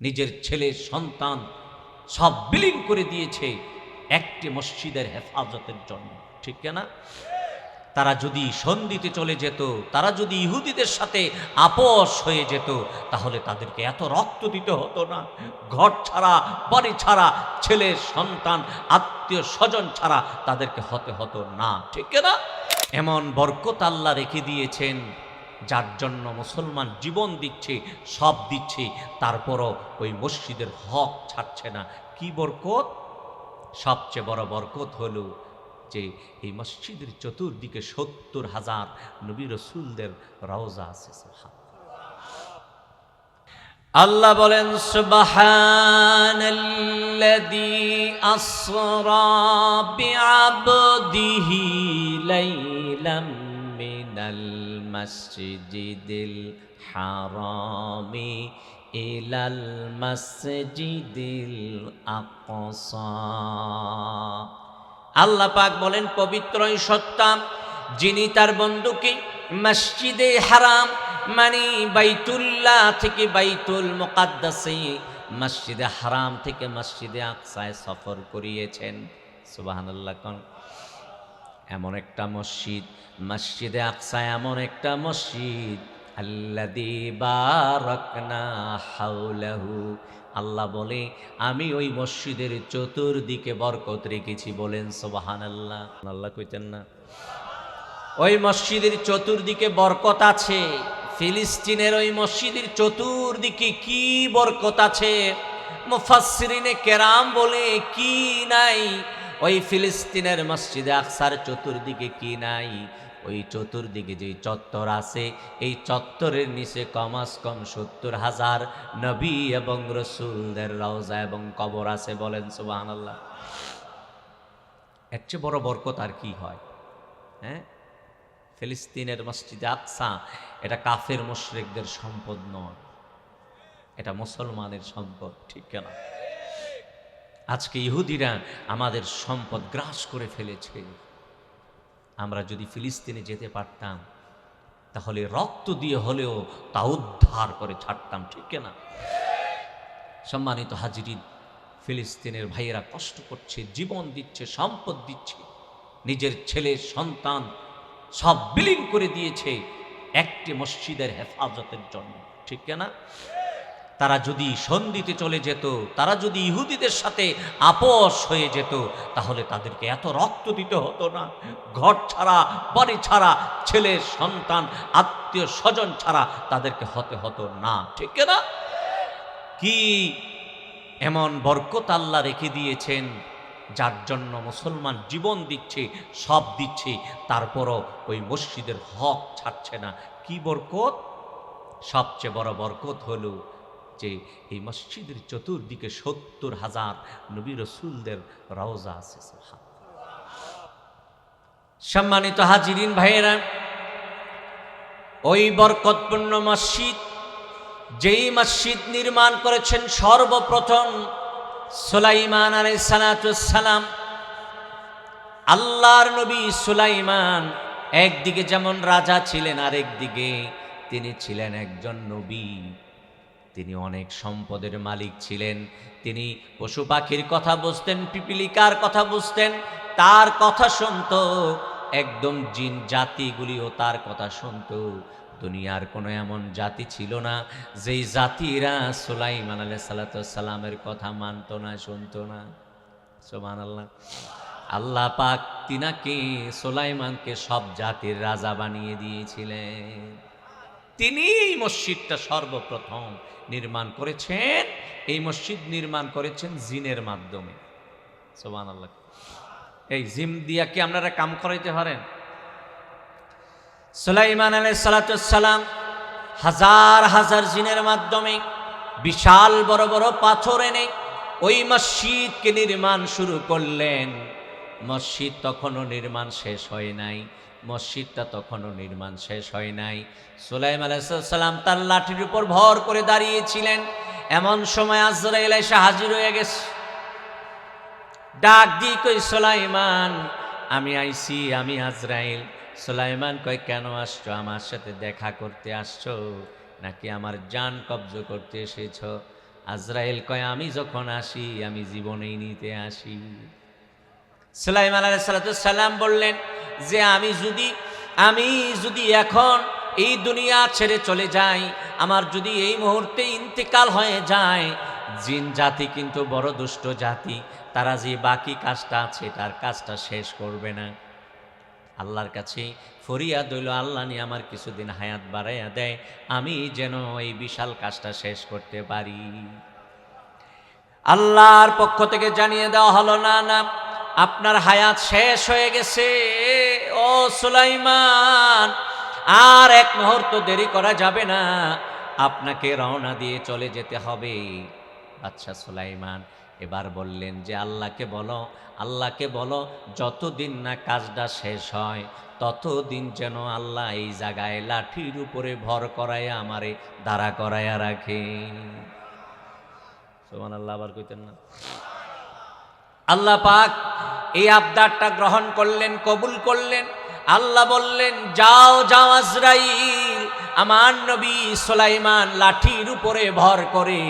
নিজের ছেলে, সন্তান সব বিলীন করে দিয়েছে একটি মসজিদের হেফাজতের জন্য। ঠিক না? তারা যদি সন্ধিতে চলে যেত, তারা যদি ইহুদিদের সাথে আপোষ হয়ে যেত, তাহলে তাদেরকে এত রক্ত দিতে হতো না। ঘর ছাড়া, বাড়ি ছাড়া ছেলের সন্তান, আত্মীয়, স্বজন ছাড়া তাদেরকে হতে হতো না। ঠিক না? এমন বরকত আল্লাহ রেখে দিয়েছেন। যার জন্য মুসলমান জীবন দিচ্ছে, সব দিচ্ছে, তারপরও ওই মসজিদের হক ছাড়ছে না কি বরকত সবচেয়ে বড় বরকত হলো যে এই মসজিদের চতুর্দিকে সত্তর হাজার নবী রসুলদের রওজা আছে। আল্লাহ বলেন, সুবহানাল্লাযী আসরা বিআবদিহি লাইলাম মাসজিদিল হারামি ইলাল মাসজিদিল আল্লাহ পাক বলেন পবিত্রই সত্তা যিনি তার বন্ধুকে মসজিদে হারাম মানে বাইতুল্লাহ থেকে বাইতুল মোকাদ্দাসে, মসজিদে হারাম থেকে মসজিদে আকসায় সফর করিয়েছেন। সুবাহান্লাহ এমন একটা মসজিদ, মসজিদে আকসা এমন একটা মসজিদ আল্লাদি বারাকনা হাউলাহু আল্লাহ বলে, আমি ওই মসজিদের চতুর্দিকে বরকত রেখেছি বলেন সোবাহান আল্লাহ আল্লাহ কইতেন না, ওই মসজিদের চতুর্দিকে বরকত আছে, ফিলিস্তিনের ওই মসজিদের চতুর্দিকে কি বরকত আছে? মুফাসসিরিনে কেরাম বলে, কি নাই? ওই ফিলিস্তিনের মসজিদে আকসার চতুর্দিকে কি নাই? ওই চতুর্দিকে যে চত্বর আছে, এই চত্বরের নিচে কমাস কম সত্তর হাজার নবী এবং রসুলদের রওজা এবং কবর আছে বলেন সুবাহ আল্লাহ এর চেয়ে বড় বরকত আর কি হয়? হ্যাঁ? ফিলিস্তিনের মসজিদে আকসা, এটা কাফের মুশরিকদের সম্পদ নয়। এটা মুসলমানের সম্পদ, ঠিক কেনা? আজকে ইহুদিরা আমাদের সম্পদ গ্রাস করে ফেলেছে। আমরা যদি ফিলিস্তিনে যেতে পারতাম, তাহলে রক্ত দিয়ে হলেও তা উদ্ধার করে ছাড়তাম, ঠিক না? সম্মানিত হাজিরি ফিলিস্তিনের ভাইয়েরা কষ্ট করছে, জীবন দিচ্ছে, সম্পদ দিচ্ছে, নিজের ছেলে, সন্তান সব বিলীন করে দিয়েছে একটি মসজিদের হেফাজতের জন্য, ঠিক না? তারা যদি সন্ধিতে চলে যেত, তারা যদি ইহুদিদের সাথে আপোষ হয়ে যেত, তাহলে তাদেরকে এত রক্ত দিতে হতো না। ঘর ছাড়া, বাড়ি ছাড়া ছেলের সন্তান, আত্মীয়, স্বজন ছাড়া তাদেরকে হতে হতো না। ঠিক না? কি এমন বরকত আল্লাহ রেখে দিয়েছেন, যার জন্য মুসলমান জীবন দিচ্ছে, সব দিচ্ছে, তারপরও ওই মসজিদের হক ছাড়ছে না। কি বরকত? সবচেয়ে বড় বরকত হলো যে এই মসজিদের চতুর্দিকে সত্তর হাজার নবী রসুলদের রওজা আছে সম্মানিত হাজিরিন, ভাইয়েরা, ওই বরকতপূর্ণ মসজিদ, যেই মসজিদ নির্মাণ করেছেন সর্বপ্রথম সুলাইমান আলাই সালাম, আল্লাহর নবী সুলাইমান একদিকে যেমন রাজা ছিলেন, আরেকদিকে তিনি ছিলেন একজন নবী। তিনি অনেক সম্পদের মালিক ছিলেন। তিনি পশু পাখির কথা বুঝতেন, পিপিলিকার কথা বুঝতেন, তার কথা শুনত, একদম জিন জাতিগুলিও তার কথা শুনত। দুনিয়ার কোনো এমন জাতি ছিল না, যেই জাতিরা সুলাইমান আলাই সালাতামের কথা মানত না, শুনতো না। সোমান আল্লাহ আল্লাহ পাক তিনাকে, সোলাইমানকে সব জাতির রাজা বানিয়ে দিয়েছিলেন। তিনি এই মসজিদটা সর্বপ্রথম নির্মাণ করেছেন। এই মসজিদ নির্মাণ করেছেন জিনের মাধ্যমে। আল্লাহ এই জিম দিয়া কি আপনারা কাম করাইতে পারেন? সুলাইমান আলাই সালাতাম হাজার হাজার জিনের মাধ্যমে বিশাল বড় বড় পাথর এনে ওই মসজিদকে নির্মাণ শুরু করলেন। মসজিদ তখনও নির্মাণ শেষ হয় নাই। মসজিদটা তখনও নির্মাণ শেষ হয় নাই। সুলাইম আলাইসাল্লাম তার লাঠির উপর ভর করে দাঁড়িয়েছিলেন। এমন সময় আজরাইল এসে হাজির হয়ে গেছে। ডাক দি কই সোলাইমান, আমি আইছি আমি আজরাইল। সোলাইমান কই কেন আসছো? আমার সাথে দেখা করতে আসছো? নাকি আমার জান কব্জ করতে এসেছ? আজরাইল কয়, আমি যখন আসি, আমি জীবনেই নিতে আসি। সুলাইমান আলাইসালাম বললেন, যে আমি যদি আমি যদি এখন এই দুনিয়া ছেড়ে চলে যাই, আমার যদি এই মুহূর্তে ইন্তেকাল হয়ে যায়, জিন জাতি কিন্তু বড় দুষ্ট জাতি, তারা যে বাকি কাজটা আছে, তার কাজটা শেষ করবে না। আল্লাহর কাছে ফরিয়াদ হইল, আল্লাহ নিয়ে আমার কিছুদিন হায়াত বাড়াইয়া দেয়, আমি যেন এই বিশাল কাজটা শেষ করতে পারি। আল্লাহর পক্ষ থেকে জানিয়ে দেওয়া হলো, না না আপনার হায়াত শেষ হয়ে গেছে। ও সুলাইমান, আর এক মুহূর্ত দেরি করা যাবে না। আপনাকে রওনা দিয়ে চলে যেতে হবে। আচ্ছা সুলাইমান, এবার বললেন যে আল্লাহকে বলো আল্লাহকে বলো, যতদিন না কাজটা শেষ হয়, ততদিন যেন আল্লাহ এই জায়গায় লাঠির উপরে ভর করাইয়া আমারে দাঁড়া করাইয়া রাখে। সোমান আল্লাহ আবার কইতেন না। আল্লাহ পাক এই আবদারটা গ্রহণ করলেন, কবুল করলেন। আল্লাহ বললেন, যাও যাও আজরাইল, আমার নবী সোলাইমান লাঠির উপরে ভর করে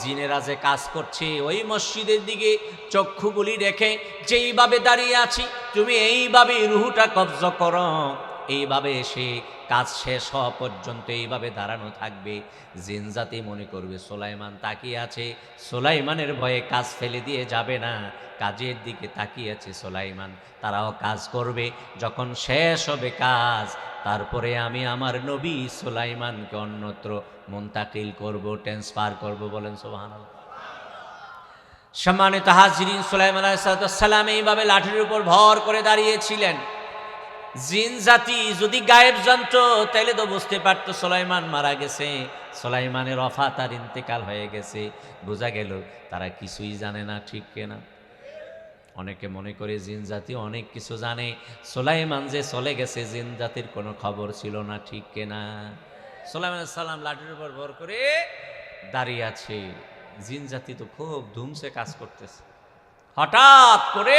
জিনেরা যে কাজ করছে, ওই মসজিদের দিকে চক্ষুগুলি রেখে, যেইভাবে দাঁড়িয়ে আছি, তুমি এইভাবে রুহুটা কবজ করো। এইভাবে সে কাজ শেষ হওয়া পর্যন্ত এইভাবে দাঁড়ানো থাকবে। জিনজাতি মনে করবে সোলাইমান তাকিয়ে আছে। সোলাইমানের ভয়ে কাজ ফেলে দিয়ে যাবে না। কাজের দিকে তাকিয়ে আছে সোলাইমান। তারাও কাজ করবে। যখন শেষ হবে কাজ, তারপরে আমি আমার নবী সোলাইমানকে অন্যত্র মুন্তাকিল করব, ট্রান্সফার করব, বলেন সোহান সম্মানিত হাজরিন, সোলাইমান আলাইসালাম এইভাবে লাঠির উপর ভর করে দাঁড়িয়েছিলেন। জিন জাতি যদি গায়েব জানতো তাইলে তো বুঝতে পারতো সোলাইমান মারা গেছে। সোলাইমানের অফা তার ইন্তেকাল হয়ে গেছে। বোঝা গেল তারা কিছুই জানে না, ঠিক কেনা অনেকে মনে করে জিন জাতি অনেক কিছু জানে। সোলাইমান যে চলে গেছে, জিন জাতির কোনো খবর ছিল না, ঠিক কেনা সোলাইমান সালাম লাঠির উপর ভর করে দাঁড়িয়ে আছে। জিন জাতি তো খুব ধুমসে কাজ করতেছে। হঠাৎ করে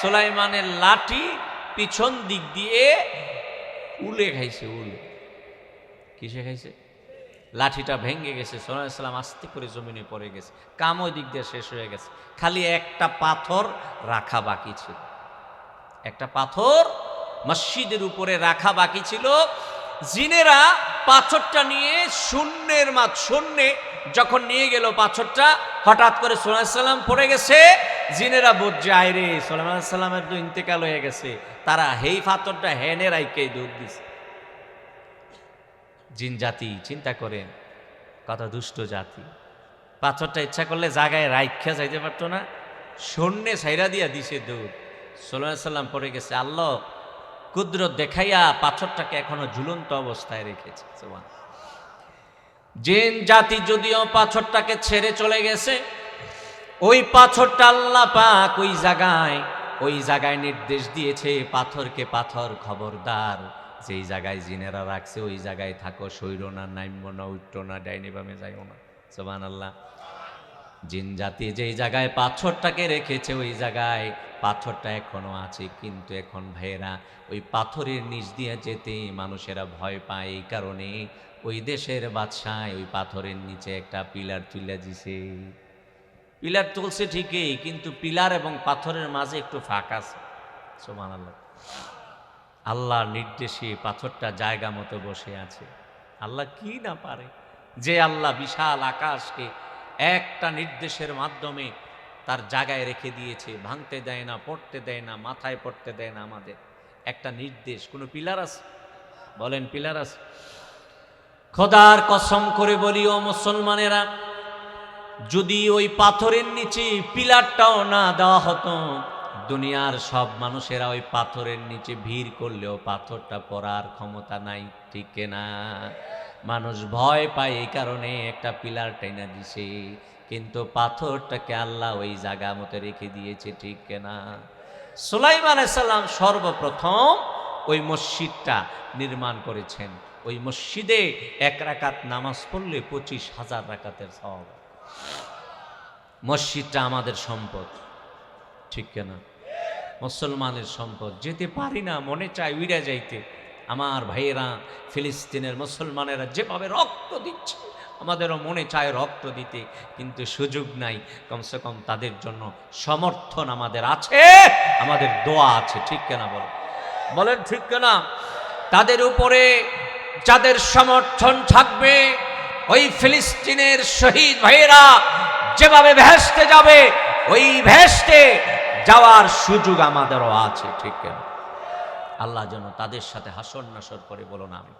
সোলাইমানের লাঠি পিছন দিক দিয়ে উলে খাইছে, উলে। কিসে খাইছে? লাঠিটা ভেঙে গেছে সোনাইসাল্লাম আস্তে করে জমিনে পড়ে গেছে। কাম ওই দিক দিয়ে শেষ হয়ে গেছে। খালি একটা পাথর রাখা বাকি ছিল। একটা পাথর মসজিদের উপরে রাখা বাকি ছিল। জিনেরা পাথরটা নিয়ে শূন্যের মাত শূন্যে যখন নিয়ে গেল পাথরটা, হঠাৎ করে সোনাইসাল্লাম পড়ে গেছে। জিনেরা বোঝে আয়রে সোলাইমান সাল্লামের তো ইন্তেকাল হয়ে গেছে। তারা হেই পাথরটা হেনে রাইকেই দুধ দিছে। জিন জাতি, চিন্তা করেন, কত দুষ্ট জাতি। পাথরটা ইচ্ছা করলে জায়গায় রাইখা যাইতে পারতো না সন্ধ্যে সাইরা দিয়া দিছে দুধ। সোলাইমান সাল্লাম পড়ে গেছে, আল্লাহ কুদরত দেখাইয়া পাথরটাকে এখনও ঝুলন্ত অবস্থায় রেখেছে জেন জাতি যদিও পাথরটাকে ছেড়ে চলে গেছে ওই পাথরটা আল্লাহ পাক ওই জায়গায় ওই জায়গায় নির্দেশ দিয়েছে, পাথরকে পাথর খবরদার। যেই জায়গায় জিনেরা রাখছে, ওই জায়গায় থাকো সৈর না নাইম্য না উঠ্ট না, ডাইনি বামে যাইও না। সোমান আল্লাহ জিন জাতি যেই জায়গায় পাথরটাকে রেখেছে, ওই জায়গায় পাথরটা এখনও আছে, কিন্তু এখন ভাইয়েরা, ওই পাথরের নিচ দিয়ে যেতে মানুষেরা ভয় পায়, এই কারণে ওই দেশের বাদশায় ওই পাথরের নিচে একটা পিলার তুলে দিছে। পিলার তুলছে ঠিকই, কিন্তু পিলার এবং পাথরের মাঝে একটু ফাঁক আছে। সোমান আল্লাহ আল্লাহর নির্দেশে পাথরটা জায়গা মতো বসে আছে। আল্লাহ কি না পারে? যে আল্লাহ বিশাল আকাশকে একটা নির্দেশের মাধ্যমে তার জায়গায় রেখে দিয়েছে, ভাঙতে দেয় না, পড়তে দেয় না, মাথায় পড়তে দেয় না আমাদের। একটা নির্দেশ। কোনো পিলার আছে? বলেন, পিলার আছে? খোদার কসম করে বলি, ও মুসলমানেরা যদি ওই পাথরের নিচে পিলারটাও না দেওয়া হতো, দুনিয়ার সব মানুষেরা ওই পাথরের নিচে ভিড় করলেও পাথরটা পড়ার ক্ষমতা নাই, ঠিক না? মানুষ ভয় পায় এই কারণে একটা পিলার টেনে দিছে, কিন্তু পাথরটাকে আল্লাহ ওই জায়গা মতো রেখে দিয়েছে, ঠিক না? সুলাইমান সাল্লাম সর্বপ্রথম ওই মসজিদটা নির্মাণ করেছেন। ওই মসজিদে এক রাকাত নামাজ পড়লে পঁচিশ হাজার রাকাতের সব মসজিদটা আমাদের সম্পদ। ঠিক কেনা? মুসলমানের সম্পদ। যেতে পারি না, মনে চায় উইরা যাইতে। আমার ভাইয়েরা ফিলিস্তিনের মুসলমানেরা যেভাবে রক্ত দিচ্ছে, আমাদেরও মনে চায় রক্ত দিতে। কিন্তু সুযোগ নাই, কমসে কম তাদের জন্য সমর্থন আমাদের আছে, আমাদের দোয়া আছে। ঠিক কেনা বলো? বলেন ঠিক কেনা? তাদের উপরে যাদের সমর্থন থাকবে ওই ফিলিস্তিনের শহীদ ভাইয়েরা যেভাবে ভেসতে যাবে, ওই ভেসতে যাওয়ার সুযোগ আমাদেরও আছে, ঠিক কেন? আল্লাহ যেন তাদের সাথে হাসর নাসর করে বলো না আমি